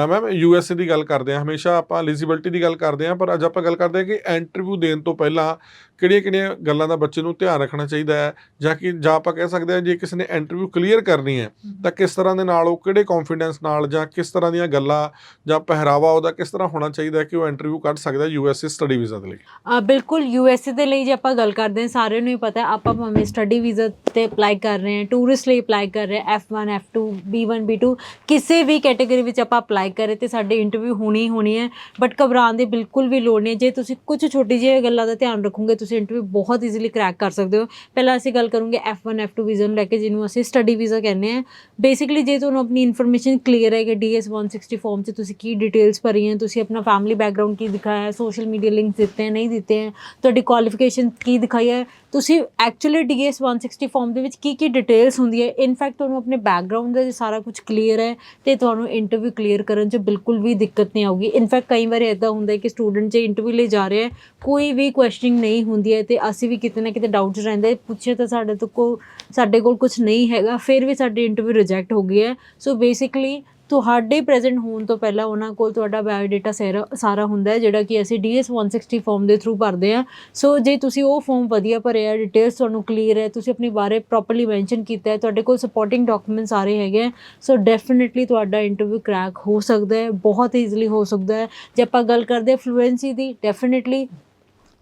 Ma'am USA ਦੀ ਗੱਲ ਕਰਦੇ ਹਾਂ, ਹਮੇਸ਼ਾ ਆਪਾਂ ਐਲੀਜੀਬਿਲਟੀ ਦੀ ਗੱਲ ਕਰਦੇ ਹਾਂ, ਪਰ ਅੱਜ ਆਪਾਂ ਗੱਲ ਕਰਦੇ ਹਾਂ ਕਿ ਇੰਟਰਵਿਊ ਦੇਣ ਤੋਂ ਪਹਿਲਾਂ ਕਿਹੜੀਆਂ-ਕਿਹੜੀਆਂ ਗੱਲਾਂ ਦਾ ਬੱਚੇ ਨੂੰ ਧਿਆਨ ਰੱਖਣਾ ਚਾਹੀਦਾ ਹੈ? ਜਾਂ ਕਿ ਜਾਂ ਆਪਾਂ ਕਹਿ ਸਕਦੇ ਹਾਂ ਜੇ ਕਿਸੇ ਨੇ ਇੰਟਰਵਿਊ ਕਲੀਅਰ ਕਰਨੀ ਹੈ ਤਾਂ ਕਿਸ ਤਰ੍ਹਾਂ ਦੇ ਨਾਲ ਉਹ ਕਿਹੜੇ ਕੌਨਫੀਡੈਂਸ ਨਾਲ ਜਾਂ ਕਿਸ ਤਰ੍ਹਾਂ ਦੀਆਂ ਗੱਲਾਂ ਜਾਂ ਪਹਿਰਾਵਾ ਉਹਦਾ ਕਿਸ ਤਰ੍ਹਾਂ ਹੋਣਾ ਚਾਹੀਦਾ ਹੈ ਕਿ ਉਹ ਇੰਟਰਵਿਊ ਕੱਢ ਸਕਦਾ ਯੂਐਸਏ ਸਟੱਡੀ ਵੀਜ਼ਾ ਦੇ ਲਈ? ਅ, ਬਿਲਕੁਲ ਯੂਐਸਏ ਦੇ ਲਈ ਜੇ ਆਪਾਂ ਗੱਲ ਕਰਦੇ ਹਾਂ ਸਾਰਿਆਂ ਨੂੰ ਹੀ ਪਤਾ ਹੈ ਆਪਾਂ ਭਾਵੇਂ ਸਟੱਡੀ ਵੀਜ਼ਾ ਤੇ ਅਪਲਾਈ ਕਰ ਰਹੇ ਹਾਂ ਟੂਰਿਸਟ ਲਈ ਅਪਲਾਈ ਕਰ ਰਹੇ ਹਾਂ F1 F2 B1 B2 ਕਿਸੇ ਵੀ ਕੈਟਾਗਰੀ ਵਿੱਚ ਆਪਾਂ ਅਪਲਾਈ ਕਰੇ ਤੇ ਸਾਡੇ ਇੰਟਰਵਿਊ ਹੋਣੀ ਹੀ ਹੋਣੀ ਹੈ ਬਟ ਘਬਰਾਉਣ ਦੀ ਬਿਲਕੁਲ ਵੀ ਲੋੜ ਨਹੀਂ। ਜੇ ਤੁਸੀਂ ਕੁਝ ਛੋਟੀ ਜਿਹੀ ਗੱਲਾਂ ਦਾ ਧਿਆਨ ਰੱਖੋਗੇ ਤੁਸੀਂ ਇੰਟਰਵਿਊ ਬਹੁਤ ਈਜ਼ੀਲੀ ਕ੍ਰੈਕ ਕਰ ਸਕਦੇ ਹੋ। ਪਹਿਲਾਂ ਅਸੀਂ ਗੱਲ ਕਰੂੰਗੇ F1 F2 ਵੀਜ਼ਾ ਨੂੰ ਲੈ ਕੇ, ਜਿਹਨੂੰ ਅਸੀਂ ਸਟੱਡੀ ਵੀਜ਼ਾ ਕਹਿੰਦੇ ਆ ਬੇਸਿਕਲੀ ਜੇ ਤੁਹਾਨੂੰ ਆਪਣੀ ਇਨਫੋਰਮੇਸ਼ਨ ਕਲੀਅਰ ਹੈ ਕਿ DS 160 ਫਾਰਮ 'ਚ ਤੁਸੀਂ ਕੀ ਡਿਟੇਲਸ ਭਰੀ ਹੈ, ਤੁਸੀਂ ਆਪਣਾ ਫੈਮਿਲੀ ਬੈਕਗ੍ਰਾਉਂਡ ਕੀ ਦਿਖਾਇਆ ਹੈ ਸੋਸ਼ਲ ਮੀਡੀਆ ਲਿੰਕਸ ਦਿੱਤੇ ਹੈ, ਨਹੀਂ ਦਿੱਤੇ ਹੈ, ਤੁਹਾਡੀ ਕੁਆਲੀਫਿਕੇਸ਼ਨ ਕੀ ਦਿਖਾਈ ਹੈ ਤੁਸੀਂ ਐਕਚੁਅਲੀ DS 160 ਫਾਰਮ ਦੇ ਵਿੱਚ ਕੀ ਕੀ ਡਿਟੇਲਸ ਹੁੰਦੀ ਹੈ? ਇਨਫੈਕਟ ਤੁਹਾਨੂੰ ਆਪਣੇ ਬੈਕਗ੍ਰਾਉਂਡ ਦਾ ਸਾਰਾ ਕੁਝ ਕਲੀਅਰ ਹੈ ਤੇ ਤੁਹਾਨੂੰ ਇੰਟਰਵਿਊ ਕਲੀਅਰ ਕਰਨ 'ਚ ਬਿਲਕੁਲ ਵੀ ਦਿੱਕਤ ਨਹੀਂ ਆਊਗੀ। ਇਨਫੈਕਟ ਕਈ ਵਾਰ ਇਦਾਂ ਹੁੰਦਾ ਹੈ ਕਿ ਸਟੂਡੈਂਟ ਜੇ ਇੰਟਰਵਿਊ ਲਈ ਜਾ ਰਿਹਾ ਹੈ, ਕੋਈ ਵੀ ਕੁਐਸਚਨਿੰਗ ਨਹੀਂ ਹੁੰਦੀ ਹੈ ਤੇ ਅਸੀਂ ਵੀ ਕਿਤੇ ਨਾ ਕਿਤੇ ਡਾਊਟ ਰਹਿੰਦਾ ਹੈ। ਪੁੱਛੇ ਤਾਂ ਸਾਡੇ ਤੋਂ ਕੋ ਸਾਡੇ ਕੋਲ ਕੁਝ ਨਹੀਂ ਹੈਗਾ, ਫਿਰ ਵੀ ਸਾਡੀ ਇੰਟਰਵਿਊ ਰਿਜੈਕਟ ਹੋ ਗਈ ਹੈ। ਸੋ ਬੇਸਿਕਲੀ ਤੁਹਾਡੇ ਪ੍ਰੈਜ਼ੈਂਟ ਹੋਣ ਤੋਂ ਪਹਿਲਾਂ ਉਹਨਾਂ ਕੋਲ ਤੁਹਾਡਾ ਬਾਇਓਡਾਟਾ ਸਾਰਾ ਸਾਰਾ ਹੁੰਦਾ ਹੈ ਜਿਹੜਾ ਕਿ ਅਸੀਂ DS 160 ਫਾਰਮ ਦੇ ਥਰੂ ਭਰਦੇ ਹਾਂ। ਸੋ ਜੇ ਤੁਸੀਂ ਉਹ ਫਾਰਮ ਵਧੀਆ ਭਰਿਆ ਡਿਟੇਲਸ ਤੁਹਾਨੂੰ ਕਲੀਅਰ ਹੈ ਤੁਸੀਂ ਆਪਣੇ ਬਾਰੇ ਪ੍ਰੋਪਰਲੀ ਮੈਂਸ਼ਨ ਕੀਤਾ ਹੈ ਤੁਹਾਡੇ ਕੋਲ ਸਪੋਰਟਿੰਗ ਡਾਕੂਮੈਂਟ ਸਾਰੇ ਹੈਗੇ ਹੈ, ਸੋ ਡੈਫੀਨਿਟਲੀ ਤੁਹਾਡਾ ਇੰਟਰਵਿਊ ਕ੍ਰੈਕ ਹੋ ਸਕਦਾ ਹੈ ਬਹੁਤ ਈਜ਼ੀਲੀ ਹੋ ਸਕਦਾ ਹੈ। ਜੇ ਆਪਾਂ ਗੱਲ ਕਰਦੇ ਹਾਂ ਫਲੂਐਂਸੀ ਦੀ ਡੈਫੀਨਿਟਲੀ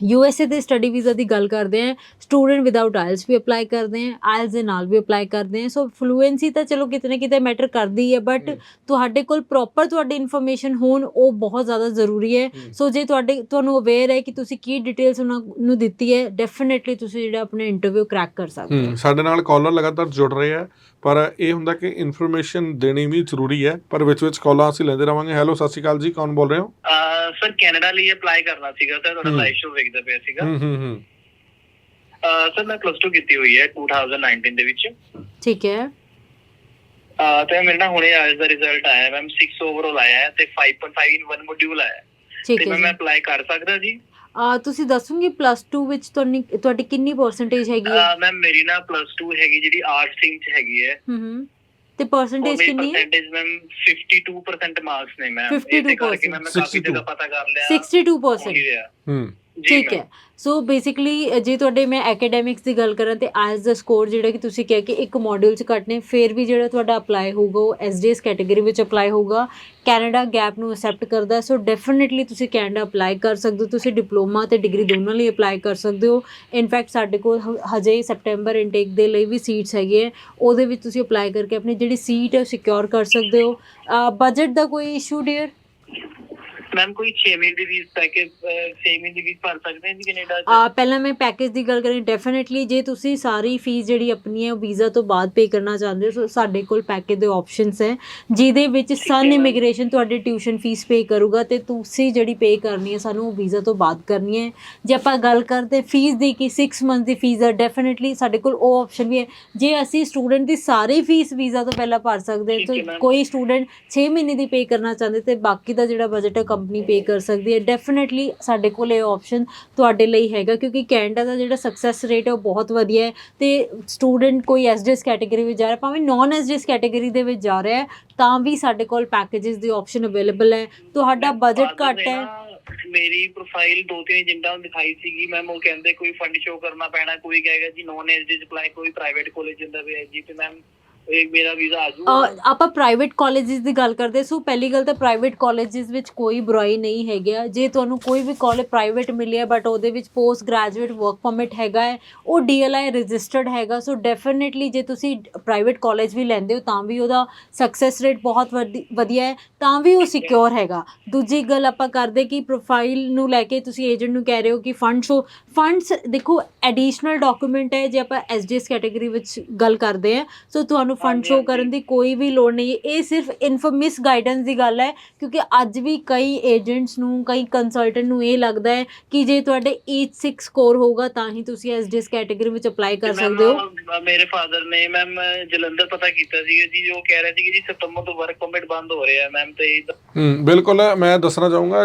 ਯੂਐਸਏ ਦੇ ਸਟੱਡੀ ਵੀਜ਼ਾ ਦੀ ਗੱਲ ਕਰਦੇ ਹਾਂ ਸਟੂਡੈਂਟ ਵਿਦਆਊਟ ਆਇਲਸ ਵੀ ਅਪਲਾਈ ਕਰਦੇ ਹਾਂ ਆਇਲਸ ਦੇ ਨਾਲ ਵੀ ਅਪਲਾਈ ਕਰਦੇ ਹਾਂ ਸੋ ਫਲੂਐਂਸੀ ਤਾਂ ਚਲੋ ਕਿਤੇ ਨਾ ਕਿਤੇ ਮੈਟਰ ਕਰਦੀ ਹੈ ਬਟ ਤੁਹਾਡੇ ਕੋਲ ਪ੍ਰੋਪਰ ਤੁਹਾਡੀ ਇਨਫੋਰਮੇਸ਼ਨ ਹੋਣ ਉਹ ਬਹੁਤ ਜ਼ਿਆਦਾ ਜ਼ਰੂਰੀ ਹੈ। ਸੋ ਜੇ ਤੁਹਾਡੇ ਤੁਹਾਨੂੰ ਅਵੇਅਰ ਹੈ ਕਿ ਤੁਸੀਂ ਕੀ ਡਿਟੇਲਸ ਉਹਨਾਂ ਨੂੰ ਦਿੱਤੀ ਹੈ ਡੈਫੀਨਿਟਲੀ ਤੁਸੀਂ ਜਿਹੜਾ ਆਪਣੇ ਇੰਟਰਵਿਊ ਕ੍ਰੈਕ ਕਰ ਸਕਦੇ ਹੋ। ਹੂੰ ਸਾਡੇ ਨਾਲ ਕਾਲਰ ਲਗਾਤਾਰ ਜੁੜ ਰਹੇ ਆ। ਪਰ ਇਹ ਹੁੰਦਾ ਕਿ ਇਨਫੋਰਮੇਸ਼ਨ ਦੇਣੀ ਵੀ ਜ਼ਰੂਰੀ ਹੈ ਪਰ ਵਿੱਚ ਵਿੱਚ ਕਾਲਾਂ ਅਸੀਂ ਲੈਂਦੇ ਰਵਾਂਗੇ। ਹੈਲੋ ਸਤਿ ਸ਼੍ਰੀ ਅਕਾਲ ਜੀ ਕੌਣ ਬੋਲ ਰਹੇ ਹੋ? ਸਰ ਕੈਨੇਡਾ ਲਈ ਅਪਲਾਈ ਕਰਨਾ ਸੀਗਾ ਸਰ ਤੁਹਾਡਾ। ਲਾਈਵ ਸ਼ੋ ਵੇਖਦਾ ਪਿਆ ਸੀਗਾ। ਹੂੰ ਹੂੰ ਹੂੰ। ਸਰ ਮੈਂ ਪਲੱਸ 2 ਕੀਤੀ ਹੋਈ ਹੈ 2019 ਦੇ ਵਿੱਚ। ਠੀਕ ਹੈ। ਤੇ ਮੇਰੇ ਨਾਲ ਹੁਣੇ ਅੱਜ ਦਾ ਰਿਜ਼ਲਟ ਆਇਆ ਮੈਮ 6 ਓਵਰਆਲ ਆਇਆ ਹੈ ਤੇ 5.5 ਇਨ 1 ਮੋਡਿਊਲ ਆਇਆ ਹੈ। ਠੀਕ ਤੇ ਹੈ ਮੈਂ ਅਪਲਾਈ ਕਰ ਸਕਦਾ ਜੀ? ਆ ਤੁਸੀਂ ਦੱਸੋਗੇ ਪਲੱਸ 2 ਵਿੱਚ ਤੁਹਾਡੀ ਤੁਹਾਡੀ ਕਿੰਨੀ ਪਰਸੈਂਟੇਜ ਹੈਗੀ ਹੈ? ਮੈਮ ਮੇਰੀ ਨਾ ਪਲੱਸ 2 ਹੈਗੀ ਜਿਹੜੀ ਆਰਟ ਸਟਰੀਮ ਚ ਹੈਗੀ ਹੈ। ਹੂੰ ਹੂੰ। ਤੇ ਪਰਸੈਂਟੇਜ ਕਿੰਨੀ ਹੈ? ਪਰਸੈਂਟੇਜ ਮੈਮ 52% ਮਾਰਕਸ ਨੇ ਮੈਮ 52% ਕਰਕੇ ਮੈਂ ਕਾਫੀ 62 ਜਗ੍ਹਾ ਪਤਾ ਕਰ ਲਿਆ। 62% ਹੋ। ਠੀਕ। ਹੈ। ਸੋ ਬੇਸਿਕਲੀ ਜੇ ਤੁਹਾਡੇ ਮੈਂ ਐਕੈਡੈਮਿਕਸ ਦੀ ਗੱਲ ਕਰਾਂ ਤੇ ਆਇਲਸ ਦਾ ਸਕੋਰ ਜਿਹੜਾ ਕਿ ਤੁਸੀਂ ਕਿਹਾ ਕਿ ਇੱਕ ਮੋਡਿਊਲ 'ਚ ਘੱਟ ਨੇ ਫਿਰ ਵੀ ਜਿਹੜਾ ਤੁਹਾਡਾ ਅਪਲਾਈ ਹੋਊਗਾ ਉਹ ਐਸਡੀਐਸ ਕੈਟਾਗਰੀ ਵਿੱਚ ਅਪਲਾਈ ਹੋਊਗਾ। ਕੈਨੇਡਾ ਗੈਪ ਨੂੰ ਅਸੈਪਟ ਕਰਦਾ। ਸੋ ਡੈਫੀਨਿਟਲੀ ਤੁਸੀਂ ਕੈਨੇਡਾ ਅਪਲਾਈ ਕਰ ਸਕਦੇ ਹੋ। ਤੁਸੀਂ ਡਿਪਲੋਮਾ ਤੇ ਡਿਗਰੀ ਦੋਨਾਂ ਲਈ ਅਪਲਾਈ ਕਰ ਸਕਦੇ ਹੋ। ਇਨਫੈਕਟ ਸਾਡੇ ਕੋਲ ਹ- ਹਜੇ ਸੈਪਟੈਂਬਰ ਇਨਟੇਕ ਦੇ ਲਈ ਵੀ ਸੀਟਸ ਹੈਗੇ ਉਹਦੇ ਵਿੱਚ ਤੁਸੀਂ ਅਪਲਾਈ ਕਰਕੇ ਆਪਣੀ ਜਿਹੜੀ ਸੀਟ ਹੈ ਸਿਕਿਉਰ ਕਰ ਸਕਦੇ ਹੋ। ਬਜਟ ਦਾ ਕੋਈ ਇਸ਼ੂ ਡੀਅਰ ਮੈਮ ਕੋਈ 6 ਮਹੀਨੇ ਦੀ ਫੀਸ ਪੈਕੇਜ 6 ਮਹੀਨੇ ਦੀ ਫੀਸ ਭਰ ਸਕਦੇ ਹਾਂ ਜੀ ਕੈਨੇਡਾ ਚ ਆ ਪਹਿਲਾਂ ਮੈਂ ਪੈਕੇਜ ਦੀ ਗੱਲ ਕਰਾਂ ਡੈਫੀਨਿਟਲੀ ਜੇ ਤੁਸੀਂ ਸਾਰੀ ਫੀਸ ਜਿਹੜੀ ਆਪਣੀ ਹੈ ਉਹ ਵੀਜ਼ਾ ਤੋਂ ਬਾਅਦ ਪੇ ਕਰਨਾ ਚਾਹੁੰਦੇ ਹੋ ਸੋ ਸਾਡੇ ਕੋਲ ਪੈਕੇਜ ਦੇ ਆਪਸ਼ਨਸ ਹੈ ਜਿਹਦੇ ਵਿੱਚ ਸਨ। ਇਮੀਗ੍ਰੇਸ਼ਨ ਤੁਹਾਡੀ ਟਿਊਸ਼ਨ ਫੀਸ ਪੇ ਕਰੂਗਾ ਤੇ ਤੁਸੀਂ ਜਿਹੜੀ ਪੇ ਕਰਨੀ ਹੈ ਸਾਨੂੰ ਉਹ ਵੀਜ਼ਾ ਤੋਂ ਬਾਅਦ ਕਰਨੀ ਹੈ ਜੇ ਆਪਾਂ ਗੱਲ ਕਰਦੇ ਫੀਸ ਦੀ ਕਿ 6 ਮੰਥ ਦੀ ਫੀਸ ਹੈ ਡੈਫੀਨਿਟਲੀ ਸਾਡੇ ਕੋਲ ਉਹ ਆਪਸ਼ਨ ਵੀ ਹੈ ਜੇ ਅਸੀਂ ਸਟੂਡੈਂਟ ਦੀ ਸਾਰੀ ਫੀਸ ਵੀਜ਼ਾ ਤੋਂ ਪਹਿਲਾਂ ਭਰ ਸਕਦੇ ਹਾਂ ਤਾਂ। ਕੋਈ ਸਟੂਡੈਂਟ 6 ਮਹੀਨੇ ਦੀ ਪੇ ਕਰਨਾ ਚਾਹੁੰਦੇ ਤੇ ਬਾਕੀ ਦਾ ਜਿਹੜਾ ਬਜਟ ਹੈ ਕੰਪਨੀ ਪੇ ਕਰ ਸਕਦੀ ਹੈ। ਡੈਫੀਨਿਟਲੀ ਸਾਡੇ ਕੋਲ ਇਹ ਆਪਸ਼ਨ ਤੁਹਾਡੇ ਲਈ ਹੈਗਾ ਕਿਉਂਕਿ ਕੈਨੇਡਾ ਦਾ ਜਿਹੜਾ ਸਕਸੈਸ ਰੇਟ ਹੈ ਉਹ ਬਹੁਤ ਵਧੀਆ ਹੈ ਤੇ ਸਟੂਡੈਂਟ ਕੋਈ ਐਸਡੀਐਸ ਕੈਟਾਗਰੀ ਵਿੱਚ ਜਾ ਰਿਹਾ ਭਾਵੇਂ ਨਾਨ ਐਸਡੀਐਸ ਕੈਟਾਗਰੀ ਦੇ ਵਿੱਚ ਜਾ ਰਿਹਾ ਹੈ ਤਾਂ ਵੀ ਸਾਡੇ ਕੋਲ ਪੈਕੇजेस ਦੀ ਆਪਸ਼ਨ ਅਵੇਲੇਬਲ ਹੈ। ਤੁਹਾਡਾ ਬਜਟ ਘੱਟ ਹੈ। ਮੇਰੀ ਪ੍ਰੋਫਾਈਲ ਦੋ ਤਿੰਨ ਨੂੰ ਦਿਖਾਈ ਸੀਗੀ। ਮੈਮ ਉਹ ਕਹਿੰਦੇ ਕੋਈ ਫੰਡ ਸ਼ੋ ਕਰਨਾ ਪੈਣਾ ਕੋਈ ਕਹੇਗਾ ਜੀ ਨੋਨ ਐਸਡੀ ਅਪਲਾਈ ਕੋਈ ਪ੍ਰਾਈਵੇਟ ਕਾਲਜ ਜਾਂਦਾ ਪਿਆ ਜੀ। ਤੇ ਮੈਮ ਇਹ ਮੇਰਾ ਵੀਜ਼ਾ ਆ ਅ, ਜਾਊਗਾ ਆਪਾਂ ਪ੍ਰਾਈਵੇਟ ਕਾਲਜਸ ਦੀ ਗੱਲ ਕਰਦੇ ਸੋ ਪਹਿਲੀ ਗੱਲ ਤਾਂ ਪ੍ਰਾਈਵੇਟ ਕਾਲਜਸ ਵਿੱਚ ਕੋਈ ਬੁਰਾਈ ਨਹੀਂ ਹੈਗਾ ਜੇ ਤੁਹਾਨੂੰ ਕੋਈ ਵੀ ਕਾਲਜ ਪ੍ਰਾਈਵੇਟ ਮਿਲਿਆ ਬਟ ਉਹਦੇ ਵਿੱਚ ਪੋਸਟ ਗ੍ਰੈਜੂਏਟ ਵਰਕ ਪਰਮਿਟ ਹੈਗਾ ਹੈ ਉਹ ਡੀਐਲਆਈ ਰਜਿਸਟਰਡ ਹੈਗਾ ਸੋ ਡੈਫੀਨਿਟਲੀ ਜੇ ਤੁਸੀਂ ਪ੍ਰਾਈਵੇਟ ਕਾਲਜ ਵੀ ਲੈਂਦੇ ਹੋ ਤਾਂ ਵੀ ਉਹਦਾ ਸਕਸੈਸ ਰੇਟ ਬਹੁਤ ਵਧੀ- ਵਧੀਆ ਹੈ ਤਾਂ ਵੀ ਉਹ ਸਿਕਿਉਰ ਹੈਗਾ। ਦੂਜੀ ਗੱਲ ਆਪਾਂ ਕਰਦੇ ਕਿ ਪ੍ਰੋਫਾਈਲ ਨੂੰ ਲੈ ਕੇ ਤੁਸੀਂ ਏਜੰਟ ਨੂੰ ਕਹਿ ਰਹੇ ਹੋ ਕਿ ਫੰਡ ਸ਼ੋ ਫੰਡਸ ਦੇਖੋ ਐਡੀਸ਼ਨਲ ਡਾਕੂਮੈਂਟ ਹੈ ਜੇ ਆਪਾਂ ਐਸਡੀਐਸ ਕੈਟਾਗਰੀ ਵਿੱਚ ਗੱਲ ਕਰਦੇ ਹਾਂ ਸੋ ਤੁਹਾਨੂੰ ਫੰਡ ਹਾਂਜੀ, ਸ਼ੋ। ਕਰਨ ਦੀ ਕੋਈ ਵੀ ਲੋੜ ਨਹੀਂ ਇਹ ਸਿਰਫ ਇਨਫੋਰਮਿਸ ਗਾਈਡੈਂਸ ਦੀ ਗੱਲ ਹੈ ਕਿਉਂਕਿ ਅੱਜ ਵੀ ਕਈ ਏਜੰਟਸ ਨੂੰ ਕਈ ਕੰਸਲਟੈਂਟ ਨੂੰ ਇਹ ਲੱਗਦਾ ਹੈ ਕਿ ਜੇ ਤੁਹਾਡੇ 8 6 ਸਕੋਰ ਹੋਊਗਾ ਤਾਂ ਹੀ ਤੁਸੀਂ ਐਸਡੀਐਸ ਕੈਟਾਗਰੀ ਵਿੱਚ ਅਪਲਾਈ ਕਰ ਸਕਦੇ ਹੋ। ਮੇਰੇ ਫਾਦਰ ਨੇ ਮੈਮ ਜਲੰਧਰ ਪਤਾ ਕੀਤਾ ਸੀਗਾ ਜੀ ਉਹ ਕਹਿ ਰਹੇ ਸੀ ਕਿ ਜੀ ਸਤੰਬਰ ਤੋਂ ਵਰਕ ਪਰਮਿਟ ਬੰਦ ਹੋ ਰਿਹਾ ਮੈਮ ਤੇ ਹੂੰ ਬਿਲਕੁਲ ਮੈਂ ਦੱਸਣਾ ਚਾਹੂੰਗਾ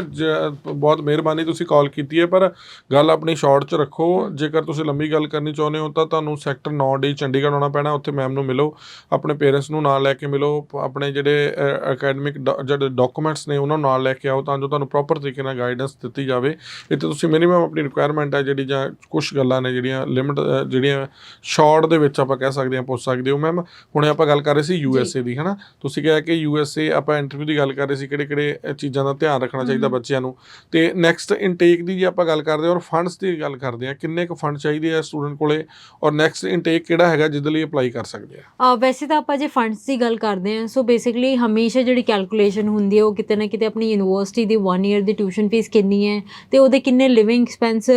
ਬਹੁਤ ਮਿਹਰਬਾਨੀ ਤੁਸੀਂ ਕਾਲ ਕੀਤੀ ਹੈ ਪਰ ਗੱਲ ਆਪਣੀ ਸ਼ਾਰਟ 'ਚ ਰੱਖੋ। ਜੇਕਰ ਤੁਸੀਂ ਲੰਬੀ ਗੱਲ ਕਰਨੀ ਚਾਹੁੰਦੇ ਹੋ ਤਾਂ ਤੁਹਾਨੂੰ ਸੈਕਟਰ 9 ਡੀ ਚੰਡੀਗੜ੍ਹ ਆਉਣਾ ਪੈਣਾ ਉੱਥੇ ਮੈਮ ਨੂੰ ਮਿਲੋ। ਆਪਣੇ ਪੇਰੈਂਟਸ ਨੂੰ ਨਾਲ ਲੈ ਕੇ ਮਿਲੋ ਆਪਣੇ ਜਿਹੜੇ ਅਕੈਡਮਿਕ ਜਿਹੜੇ ਡਾਕੂਮੈਂਟਸ ਨੇ ਉਹਨਾਂ ਨਾਲ ਲੈ ਕੇ ਆਓ ਤਾਂ ਜੋ ਤੁਹਾਨੂੰ ਪ੍ਰੋਪਰ ਤਰੀਕੇ ਨਾਲ ਗਾਈਡੈਂਸ ਦਿੱਤੀ ਜਾਵੇ। ਇੱਥੇ ਤੁਸੀਂ ਮਿਨੀਮਮ ਆਪਣੀ ਰਿਕੁਆਇਰਮੈਂਟ ਹੈ ਜਿਹੜੀ ਜਾਂ ਕੁਝ ਗੱਲਾਂ ਨੇ ਜਿਹੜੀਆਂ ਲਿਮਿਟ ਜਿਹੜੀਆਂ ਸ਼ਾਰਟ ਦੇ ਵਿੱਚ ਆਪਾਂ ਕਹਿ ਸਕਦੇ ਹਾਂ ਪੁੱਛ ਸਕਦੇ ਹੋ ਮੈਮ ਹੁਣੇ ਆਪਾਂ ਗੱਲ ਕਰ ਰਹੇ ਸੀ ਯੂ ਐਸ ਏ ਦੀ ਹਨਾ? ਤੁਸੀਂ ਕਿਹਾ ਕਿ ਯੂ ਐਸ ਏ ਆਪਾਂ ਇੰਟਰਵਿਊ ਦੀ ਗੱਲ ਕਰ ਰਹੇ ਸੀ ਕਿਹੜੇ ਕਿਹੜੇ ਚੀਜ਼ਾਂ ਦਾ ਧਿਆਨ ਰੱਖਣਾ ਚਾਹੀਦਾ। ਬੱਚਿਆਂ ਨੂੰ। ਤੇ ਨੈਕਸਟ ਇਨਟੇਕ ਦੀ ਜੇ ਆਪਾਂ ਗੱਲ ਕਰਦੇ ਹਾਂ ਔਰ ਫੰਡਸ ਦੀ ਗੱਲ ਕਰਦੇ ਹਾਂ ਕਿੰਨੇ ਕੁ ਫੰਡ ਚਾਹੀਦੇ ਆ ਸਟੂਡੈਂਟ ਕੋਲੇ? ਔਰ ਨੈਕਸਟ ਇਨਟੇਕ ਕਿਹੜਾ ਹੈਗਾ ਜਿਹਦੇ ਲਈ ਅਪਲਾਈ ਕਰ ਸਕਦੇ ਆ ਵੈਸੇ ਤਾਂ ਆਪਾਂ ਜੇ ਫੰਡਸ ਦੀ ਗੱਲ ਕਰਦੇ ਹਾਂ ਸੋ ਬੇਸਿਕਲੀ ਹਮੇਸ਼ਾ ਜਿਹੜੀ ਕੈਲਕੂਲੇਸ਼ਨ ਹੁੰਦੀ ਹੈ, ਉਹ ਕਿਤੇ ਨਾ ਕਿਤੇ ਆਪਣੀ ਯੂਨੀਵਰਸਿਟੀ ਦੀ 1 ਇਅਰ ਦੀ ਟਿਊਸ਼ਨ ਫੀਸ ਕਿੰਨੀ ਹੈ ਤੇ ਉਹਦੇ ਕਿੰਨੇ living expense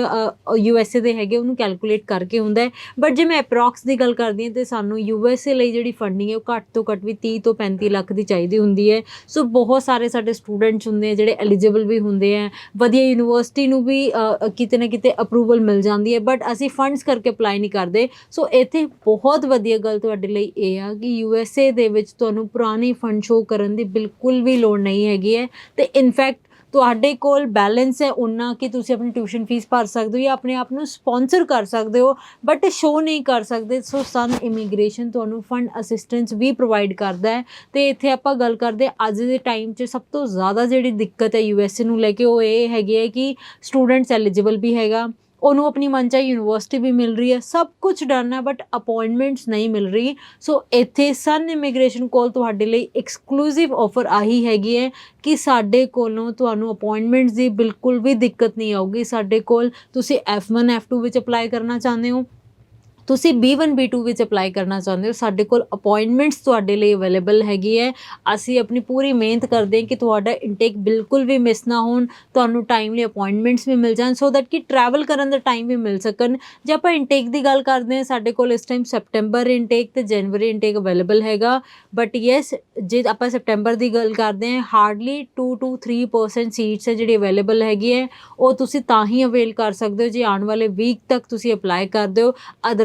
U S A ਦੇ ਹੈਗੇ, ਉਹਨੂੰ ਕੈਲਕੂਲੇਟ ਕਰਕੇ ਹੁੰਦਾ ਹੈ। ਬਟ ਜੇ ਮੈਂ ਅਪਰੋਕਸ ਦੀ ਗੱਲ ਕਰਦੀ ਹਾਂ, ਤੇ ਸਾਨੂੰ ਯੂ ਐਸ ਏ ਲਈ ਜਿਹੜੀ ਫੰਡਿੰਗ ਹੈ, ਉਹ ਘੱਟ ਤੋਂ ਘੱਟ ਵੀ 30 ਤੋਂ 35 ਲੱਖ ਦੀ ਚਾਹੀਦੀ ਹੁੰਦੀ ਹੈ। ਸੋ ਬਹੁਤ ਸਾਰੇ ਸਾਡੇ ਸਟੂਡੈਂਟਸ ਹੁੰਦੇ ਆ, ਜਿਹੜੇ ਐਲੀਜੀਬਲ ਵੀ ਹੁੰਦੇ ਆ। ਵਧੀਆ ਯੂਨੀਵਰਸਿਟੀ ਨੂੰ ਵੀ ਕਿਤੇ ਨਾ ਕਿਤੇ ਅਪਰੂਵਲ ਮਿਲ ਜਾਂਦੀ ਹੈ ਬਟ ਅਸੀਂ ਫੰਡਸ ਕਰਕੇ ਅਪਲਾਈ ਨਹੀਂ ਕਰਦੇ। ਸੋ ਇੱਥੇ ਬਹੁਤ ਵਧੀਆ ਗੱਲ ਤੁਹਾਡੇ ਲਈ ਇਹ ਆ ਕਿ ਯੂ ਐਸ ਏ ਦੇ ਵਿੱਚ ਤੁਹਾਨੂੰ ਪੁਰਾਣੇ ਫੰਡ ਸ਼ੋ ਕਰਨ ਦੀ ਬਿਲਕੁਲ ਵੀ ਲੋੜ ਨਹੀਂ ਹੈਗੀ ਹੈ। ਤੇ ਇਨਫੈਕਟ ਤੁਹਾਡੇ ਕੋਲ ਬੈਲੈਂਸ ਹੈ ਉਨਾ ਕਿ ਤੁਸੀਂ ਆਪਣੀ ਟਿਊਸ਼ਨ ਫੀਸ ਭਰ ਸਕਦੇ ਹੋ ਜਾਂ ਆਪਣੇ ਆਪ ਨੂੰ ਸਪਾਂਸਰ ਕਰ ਸਕਦੇ ਹੋ ਬਟ ਸ਼ੋ ਨਹੀਂ ਕਰ ਸਕਦੇ। ਸੋ ਸਨ ਇਮੀਗ੍ਰੇਸ਼ਨ ਤੁਹਾਨੂੰ ਫੰਡ ਅਸਿਸਟੈਂਸ ਵੀ ਪ੍ਰੋਵਾਈਡ ਕਰਦਾ ਹੈ। ਤੇ ਇੱਥੇ ਆਪਾਂ ਗੱਲ ਕਰਦੇ ਅੱਜ ਦੇ ਟਾਈਮ 'ਚ ਸਭ ਤੋਂ ਜ਼ਿਆਦਾ ਜਿਹੜੀ ਦਿੱਕਤ ਹੈ ਯੂ ਐਸ ਏ ਨੂੰ ਲੈ ਕੇ ਉਹ ਇਹ ਹੈਗੀ ਹੈ ਕਿ ਸਟੂਡੈਂਟਸ ਐਲੀਜੀਬਲ ਵੀ ਹੈਗਾ। ਉਹਨੂੰ ਆਪਣੀ ਮਨਚਾਹੀ ਯੂਨੀਵਰਸਿਟੀ ਵੀ ਮਿਲ ਰਹੀ ਹੈ, ਸਭ ਕੁਝ ਡਨ ਹੈ ਬਟ ਅਪਾਇੰਟਮੈਂਟਸ ਨਹੀਂ ਮਿਲ ਰਹੀ। ਸੋ ਇੱਥੇ ਸਨ ਇਮੀਗ੍ਰੇਸ਼ਨ ਕੋਲ ਤੁਹਾਡੇ ਲਈ ਐਕਸਕਲੂਸਿਵ ਆਫਰ ਆਹੀ ਹੈਗੀ ਹੈ ਕਿ ਸਾਡੇ ਕੋਲੋਂ ਤੁਹਾਨੂੰ ਅਪਾਇੰਟਮੈਂਟਸ ਦੀ ਬਿਲਕੁਲ ਵੀ ਦਿੱਕਤ ਨਹੀਂ ਆਊਗੀ। ਸਾਡੇ ਕੋਲ ਤੁਸੀਂ F1 F2 ਵਿੱਚ ਅਪਲਾਈ ਕਰਨਾ ਚਾਹੁੰਦੇ ਹੋ ਤੁਸੀਂ B1 B2 ਵਿੱਚ ਅਪਲਾਈ ਕਰਨਾ ਚਾਹੁੰਦੇ ਹੋ, ਸਾਡੇ ਕੋਲ ਅਪਾਇੰਟਮੈਂਟਸ ਤੁਹਾਡੇ ਲਈ ਅਵੇਲੇਬਲ ਹੈਗੀ ਹੈ। ਅਸੀਂ ਆਪਣੀ ਪੂਰੀ ਮਿਹਨਤ ਕਰਦੇ ਹਾਂ ਕਿ ਤੁਹਾਡਾ ਇਨਟੇਕ ਬਿਲਕੁਲ ਵੀ ਮਿਸ ਨਾ ਹੋਣ, ਤੁਹਾਨੂੰ ਟਾਈਮਲੀ ਅਪਾਇੰਟਮੈਂਟਸ ਵੀ ਮਿਲ ਜਾਣ ਸੋ ਦੈਟ ਕਿ ਟਰੈਵਲ ਕਰਨ ਦਾ ਟਾਈਮ ਵੀ ਮਿਲ ਸਕਣ। ਜੇ ਆਪਾਂ ਇਨਟੇਕ ਦੀ ਗੱਲ ਕਰਦੇ ਹਾਂ, ਸਾਡੇ ਕੋਲ ਇਸ ਟਾਈਮ ਸੈਪਟੈਂਬਰ ਇਨਟੇਕ ਤੇ ਜਨਵਰੀ ਇਨਟੇਕ ਅਵੇਲੇਬਲ ਹੈਗਾ। ਬਟ ਯੈਸ ਜੇ ਆਪਾਂ ਸੈਪਟੈਂਬਰ ਦੀ ਗੱਲ ਕਰਦੇ ਹਾਂ ਹਾਰਡਲੀ 2 ਟੂ 3% ਸੀਟਸ ਹੈ ਜਿਹੜੀ ਅਵੇਲੇਬਲ ਹੈਗੀ ਹੈ। ਉਹ ਤੁਸੀਂ ਤਾਂ ਹੀ ਅਵੇਲ ਕਰ ਸਕਦੇ ਹੋ ਜੇ ਆਉਣ ਵਾਲੇ ਵੀਕ ਤੱਕ ਤੁਸੀਂ ਅਪਲਾਈ ਕਰਦੇ ਹੋ।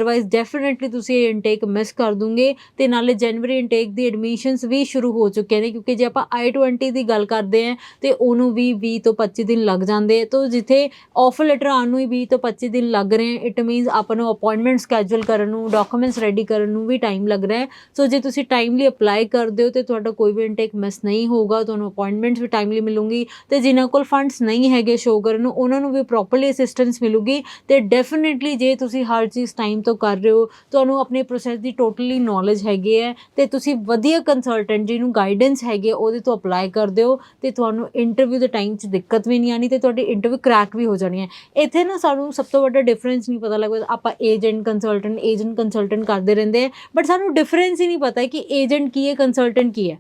ਅਦਰਵਾਈਜ਼ ਡੈਫੀਨਿਟਲੀ ਤੁਸੀਂ ਇਹ ਇਨਟੇਕ ਮਿਸ ਕਰ ਦੂੰਗੇ ਤੇ ਨਾਲੇ ਜਨਵਰੀ ਇਨਟੇਕ ਦੀ ਐਡਮਿਸ਼ਨਸ ਵੀ ਸ਼ੁਰੂ ਹੋ ਚੁੱਕੇ ਨੇ ਕਿਉਂਕਿ ਜੇ ਆਪਾਂ I20 ਦੀ ਗੱਲ ਕਰਦੇ ਹਾਂ ਤੇ ਉਹਨੂੰ ਵੀ 20 ਤੋਂ 25 ਦਿਨ ਲੱਗ ਜਾਂਦੇ ਤਾਂ ਜਿੱਥੇ ਆਫਰ ਲੈਟਰ ਆਉਣ ਨੂੰ ਹੀ 20 ਤੋਂ 25 ਦਿਨ ਲੱਗ ਰਹੇ ਇਟ ਮੀਨਸ ਆਪਾਂ ਨੂੰ ਅਪਾਇੰਟਮੈਂਟ ਸਕੇਜੂਲ ਕਰਨ ਨੂੰ ਡਾਕੂਮੈਂਟਸ ਰੈਡੀ ਕਰਨ ਨੂੰ ਵੀ ਟਾਈਮ ਲੱਗ ਰਿਹਾ ਹੈ। ਸੋ ਜੇ ਤੁਸੀਂ ਟਾਈਮਲੀ ਅਪਲਾਈ ਕਰਦੇ ਹੋ ਤੇ ਤੁਹਾਡਾ ਕੋਈ ਵੀ ਇਨਟੇਕ ਮਿਸ ਨਹੀਂ ਹੋਊਗਾ, ਤੁਹਾਨੂੰ ਅਪਾਇੰਟਮੈਂਟਸ ਵੀ ਟਾਈਮਲੀ ਮਿਲੂਗੀ ਤੇ ਜਿਨ੍ਹਾਂ ਕੋਲ ਫੰਡਸ ਨਹੀਂ ਹੈਗੇ ਸ਼ੋ ਕਰਨ ਨੂੰ, ਉਹਨਾਂ ਨੂੰ ਵੀ ਪ੍ਰੋਪਰਲੀ ਅਸਿਸਟੈਂਸ ਮਿਲੂਗੀ ਤੇ ਡੈਫੀਨਿਟਲੀ ਜੇ ਤੁਸੀਂ ਹਰ ਚੀਜ਼ ਟਾਈਮ ਤੋਂ ਕਰ ਰਹੇ ਹੋ ਤੁਹਾਨੂੰ ਆਪਣੇ ਪ੍ਰੋਸੈਸ ਦੀ ਟੋਟਲੀ ਨੌਲੇਜ ਹੈਗੀ ਹੈ ਤੇ ਤੁਸੀਂ ਵਧੀਆ ਕੰਸਲਟੈਂਟ ਜਿਹਨੂੰ ਗਾਈਡੈਂਸ ਹੈਗੇ ਉਹਦੇ ਤੋਂ ਅਪਲਾਈ ਕਰਦੇ ਹੋ ਤੇ ਤੁਹਾਨੂੰ ਇੰਟਰਵਿਊ ਦੇ ਟਾਈਮ 'ਚ ਦਿੱਕਤ ਵੀ ਨਹੀਂ ਆਣੀ ਤੇ ਤੁਹਾਡੀ ਇੰਟਰਵਿਊ ਕ੍ਰੈਕ ਵੀ ਹੋ ਜਾਣੀ ਹੈ। ਇੱਥੇ ਨਾ ਸਾਨੂੰ ਸਭ ਤੋਂ ਵੱਡਾ ਡਿਫਰੈਂਸ ਨਹੀਂ ਪਤਾ ਲੱਗਦਾ ਆਪਾਂ ਏਜੰਟ ਕੰਸਲਟੈਂਟ ਏਜੰਟ ਕੰਸਲਟੈਂਟ ਕਰਦੇ ਰਹਿੰਦੇ ਆ ਬਟ ਸਾਨੂੰ ਡਿਫਰੈਂਸ ਹੀ ਨਹੀਂ ਪਤਾ ਕਿ ਏਜੰਟ ਕੀ ਹੈ ਕੰਸਲਟੈਂਟ ਕੀ ਹੈ।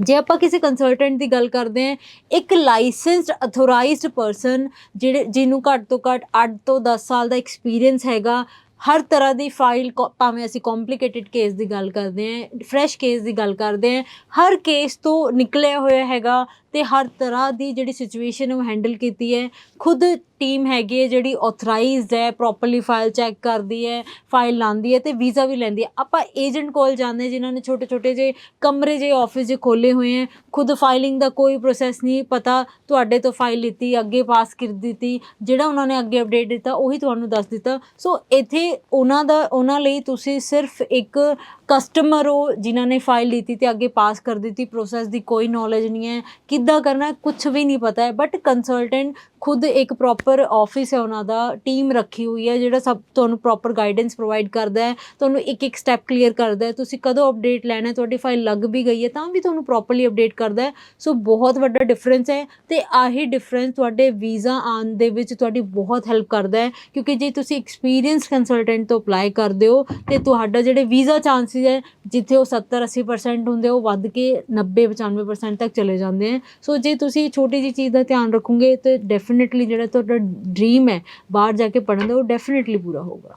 ਜੇ ਆਪਾਂ ਕਿਸੇ ਕੰਸਲਟੈਂਟ ਦੀ ਗੱਲ ਕਰਦੇ ਹਾਂ ਇੱਕ ਲਾਇਸੈਂਸਡ ਅਥੋਰਾਈਜ਼ਡ ਪਰਸਨ ਜਿਹੜੇ ਜਿਹਨੂੰ ਘੱਟ ਤੋਂ ਘੱਟ 8 ਤੋਂ 10 ਸਾਲ ਦਾ ਐਕਸਪੀਰੀਅੰਸ ਹੈਗਾ ਹਰ ਤਰ੍ਹਾਂ ਦੀ ਫਾਈਲ ਭਾਵੇਂ ਅਸੀਂ ਕੰਪਲਿਕੇਟਿਡ ਕੇਸ ਦੀ ਗੱਲ ਕਰਦੇ ਹਾਂ ਫਰੈਸ਼ ਕੇਸ ਦੀ ਗੱਲ ਕਰਦੇ ਹਾਂ, ਹਰ ਕੇਸ ਤੋਂ ਨਿਕਲਿਆ ਹੋਇਆ ਹੈਗਾ ਤੇ ਹਰ ਤਰ੍ਹਾਂ ਦੀ ਜਿਹੜੀ ਸਿਚੁਏਸ਼ਨ ਉਹ ਹੈਂਡਲ ਕੀਤੀ ਹੈ। ਖੁਦ ਟੀਮ ਹੈਗੀ ਹੈ ਜਿਹੜੀ ਆਥੋਰਾਈਜ਼ਡ ਹੈ ਪ੍ਰੋਪਰਲੀ ਫਾਈਲ ਚੈੱਕ ਕਰਦੀ ਹੈ ਫਾਈਲ ਲਾਉਂਦੀ ਹੈ ਤੇ ਵੀਜ਼ਾ ਵੀ ਲੈਂਦੀ ਹੈ। ਆਪਾਂ ਏਜੰਟ ਕੋਲ ਜਾਂਦੇ ਜਿਨ੍ਹਾਂ ਨੇ ਛੋਟੇ ਛੋਟੇ ਜਿਹੇ ਕਮਰੇ ਜਿਹੇ ਆਫਿਸ ਜੇ ਖੋਲੇ ਹੋਏ ਹੈ। ਖੁਦ ਫਾਈਲਿੰਗ ਦਾ ਕੋਈ ਪ੍ਰੋਸੈਸ ਨਹੀਂ ਪਤਾ ਤੁਹਾਡੇ ਤੋਂ ਫਾਈਲ ਲਿੱਤੀ, ਅੱਗੇ ਪਾਸ ਕਰ ਦਿੱਤੀ, ਜਿਹੜਾ ਉਹਨਾਂ ਨੇ ਅੱਗੇ ਅਪਡੇਟ ਦਿੱਤਾ, ਉਹੀ ਤੁਹਾਨੂੰ ਦੱਸ ਦਿੱਤਾ। ਸੋ ਇੱਥੇ ਉਹਨਾਂ ਦਾ, ਉਹਨਾਂ ਲਈ ਤੁਸੀਂ ਸਿਰਫ ਇੱਕ ਕਸਟਮਰ ਹੋ ਜਿਨ੍ਹਾਂ ਨੇ ਫਾਈਲ ਲਿੱਤੀ ਤੇ ਅੱਗੇ ਪਾਸ ਕਰ ਦਿੱਤੀ ਪ੍ਰੋਸੈਸ ਦੀ ਕੋਈ ਨੌਲੇਜ ਨਹੀਂ ਹੈ, ਕਿੱਦਾਂ ਕਰਨਾ ਕੁਝ ਵੀ ਨਹੀਂ ਪਤਾ ਹੈ ਬਟ ਕੰਸਲਟੈਂਟ ਖੁਦ ਇੱਕ ਪ੍ਰੋਪਰ ਆਫਿਸ ਹੈ ਉਹਨਾਂ ਦਾ ਟੀਮ ਰੱਖੀ ਹੋਈ ਹੈ ਜਿਹੜਾ ਸਭ ਤੁਹਾਨੂੰ ਪ੍ਰੋਪਰ ਗਾਈਡੈਂਸ ਪ੍ਰੋਵਾਈਡ ਕਰਦਾ ਹੈ, ਤੁਹਾਨੂੰ ਇੱਕ ਇੱਕ ਸਟੈਪ ਕਲੀਅਰ ਕਰਦਾ ਹੈ, ਤੁਸੀਂ ਕਦੋਂ ਅਪਡੇਟ ਲੈਣਾ ਹੈ, ਤੁਹਾਡੀ ਫਾਈਲ ਲੱਗ ਵੀ ਗਈ ਹੈ, ਤਾਂ ਵੀ ਤੁਹਾਨੂੰ ਪ੍ਰੋਪਰਲੀ ਅਪਡੇਟ ਕਰਦਾ ਹੈ। ਸੋ ਬਹੁਤ ਵੱਡਾ ਡਿਫਰੈਂਸ ਹੈ ਤੇ ਆਹੀ ਡਿਫਰੈਂਸ ਤੁਹਾਡੇ ਵੀਜ਼ਾ ਆਉਣ ਦੇ ਵਿੱਚ ਤੁਹਾਡੀ ਬਹੁਤ ਹੈਲਪ ਕਰਦਾ ਹੈ, ਕਿਉਂਕਿ ਜੇ ਤੁਸੀਂ ਐਕਸਪੀਰੀਅੰਸ ਕੰਸਲਟੈਂਟ ਤੋਂ ਅਪਲਾਈ ਕਰਦੇ ਹੋ ਤੇ ਤੁਹਾਡਾ ਜਿਹੜੇ ਵੀਜ਼ਾ ਚਾਂਸਿਸ ਹੈ, ਜਿੱਥੇ ਉਹ 70 80% ਹੁੰਦੇ ਉਹ ਵੱਧ ਕੇ 90 95% ਤੱਕ ਚਲੇ ਜਾਂਦੇ ਹੈ ਸੋ ਜੇ ਤੁਸੀਂ ਛੋਟੀ ਜੀ ਚੀਜ਼ ਦਾ ਧਿਆਨ ਰੱਖੋਗੇ ਤੇ ਡੈਫੀਨਿਟਲੀ ਜਿਹੜਾ ਤੁਹਾਡਾ ਡ੍ਰੀਮ ਹੈ ਬਾਹਰ ਜਾ ਕੇ ਪੜ੍ਹਨ ਦਾ ਉਹ ਡੈਫੀਨਿਟਲੀ ਪੂਰਾ ਹੋਊਗਾ।